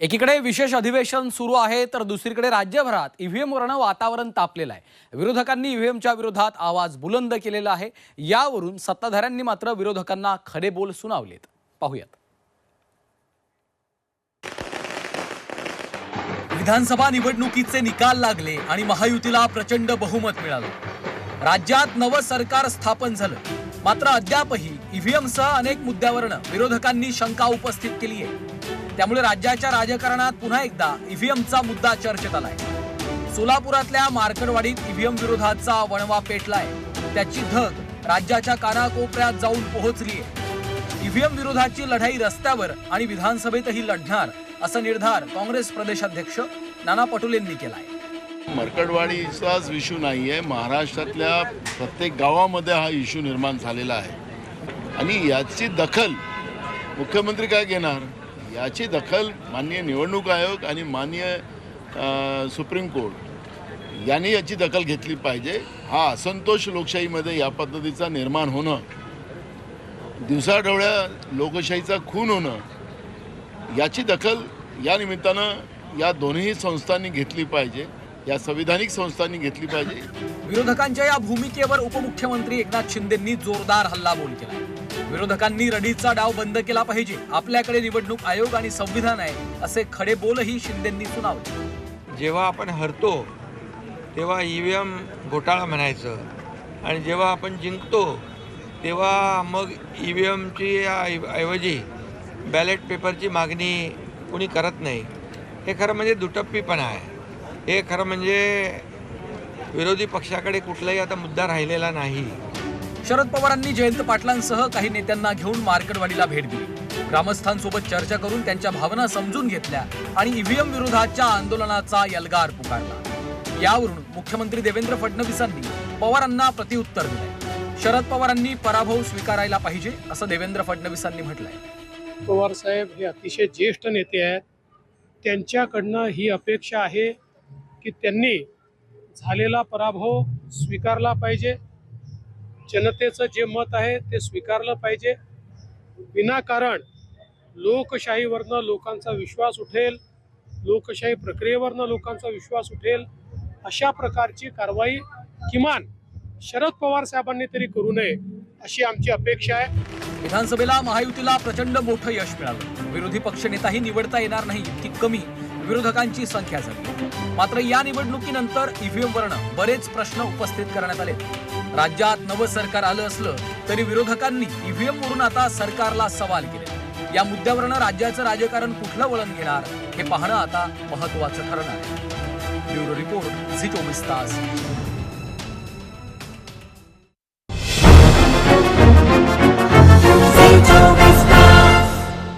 एकीकडे विशेष अधिवेशन सुरू आहे तर दुसरीकडे राज्यभरात ईव्हीएमवरनं वातावरण तापलेलं आहे. विरोधकांनी ईव्हीएमच्या विरोधात आवाज बुलंद केलेला आहे. यावरून सत्ताधाऱ्यांनी मात्र विरोधकांना खडे बोल सुनावलेत. पाहूयात. विधानसभा निवडणुकीचे निकाल लागले आणि महायुतीला प्रचंड बहुमत मिळालं. राज्यात नवं सरकार स्थापन झालं. मात्र अद्यापही ईव्हीएमसह अनेक मुद्द्यावरनं विरोधकांनी शंका उपस्थित केली आहे त्यामुळे राज्याच्या राजकारणात पुन्हा एकदा ईव्हीएमचा मुद्दा चर्चेत आलाय. सोलापुरातल्या मार्कडवाडीत ईव्हीएम विरोधाचा वणवा पेटलाय. त्याची धग राज्याच्या कानाकोपऱ्यात जाऊन पोहोचलीय. ईव्हीएम विरोधाची लढाई रस्त्यावर आणि विधानसभेतही लढणार असा निर्धार काँग्रेस प्रदेशाध्यक्ष नाना पटोलेंनी केलाय. मरकडवाडीचाच इश्यू नाही आहे महाराष्ट्रातल्या प्रत्येक गावामध्ये हा इश्यू निर्माण झालेला आहे. आणि याची दखल मुख्यमंत्री काय घेणार? याची दखल माननीय निवडणूक आयोग आणि माननीय सुप्रीम कोर्ट यांनी याची दखल घेतली पाहिजे. हा असंतोष लोकशाहीमध्ये या पद्धतीचा निर्माण होणं दिवसाढवळ्या लोकशाहीचा खून होणं याची दखल या निमित्तानं या दोन्ही संस्थांनी घेतली पाहिजे. या संविधानिक संस्थांनी घेतली पाहिजे. विरोधकांच्या या भूमिकेवर उपमुख्यमंत्री एकनाथ शिंदेंनी जोरदार हल्लाबोल केला. विरोधकांनी रडीचा डाव बंद केला पाहिजे. आपल्याकडे निवडणूक आयोग आणि संविधान आहे असे खडे बोलही शिंदेंनी सुनावले. जेव्हा आपण हरतो तेव्हा ई व्ही एम घोटाळा म्हणायचं. आणि जेव्हा आपण जिंकतो तेव्हा मग ई व्ही एमची ऐवजी बॅलेट पेपरची मागणी कुणी करत नाही. हे खरं म्हणजे दुटप्पीपणा आहे. हे खरं म्हणजे विरोधी पक्षाकडे कुठलाही आता मुद्दा राहिलेला नाही. शरद पवारांनी जयंत पाटलांसह काही नेत्यांना घेऊन मार्कडवाडीला भेट दिली. ग्रामस्थांसोबत चर्चा करून त्यांच्या भावना समजून घेतल्या आणि ईव्हीएम विरोधाच्या आंदोलनाचा यलगार पुकारला. यावरून मुख्यमंत्री देवेंद्र फडणवीसांनी पवारांना प्रतिउत्तर दिले शरद पवारांनी पराभव स्वीकारायला पाहिजे असं देवेंद्र फडणवीसांनी म्हटलंय. पवार साहेब हे अतिशय ज्येष्ठ नेते आहेत. त्यांच्याकडनं ही अपेक्षा आहे की त्यांनी झालेला पराभव स्वीकारला पाहिजे. जनतेचं जे मत आहे ते स्वीकारलं पाहिजे. विनाकारण लोकशाहीवरनं लोकांचा विश्वास उठेल लोकशाही प्रक्रियेवरनं लोकांचा विश्वास उठेल अशा प्रकारची कारवाई किमान शरद पवार साहेबांनी तरी करू नये अशी आमची अपेक्षा आहे. विधानसभेला महायुतीला प्रचंड मोठं यश मिळालं. विरोधी पक्षनेताही निवडता येणार नाही इतकी कमी विरोधकांची संख्या झाली. मात्र या निवडणुकीनंतर ईव्हीएम वरनं बरेच प्रश्न उपस्थित करण्यात आले. राज्यात नवं सरकार आलं असलं तरी विरोधकांनी ईव्हीएम वरून आता सरकारला सवाल केले. या मुद्द्यावरनं राज्याचं राजकारण कुठलं वळण घेणार हे पाहणं आता महत्वाचं ठरणार आहे. ब्युरो रिपोर्ट झी चोवीस तास.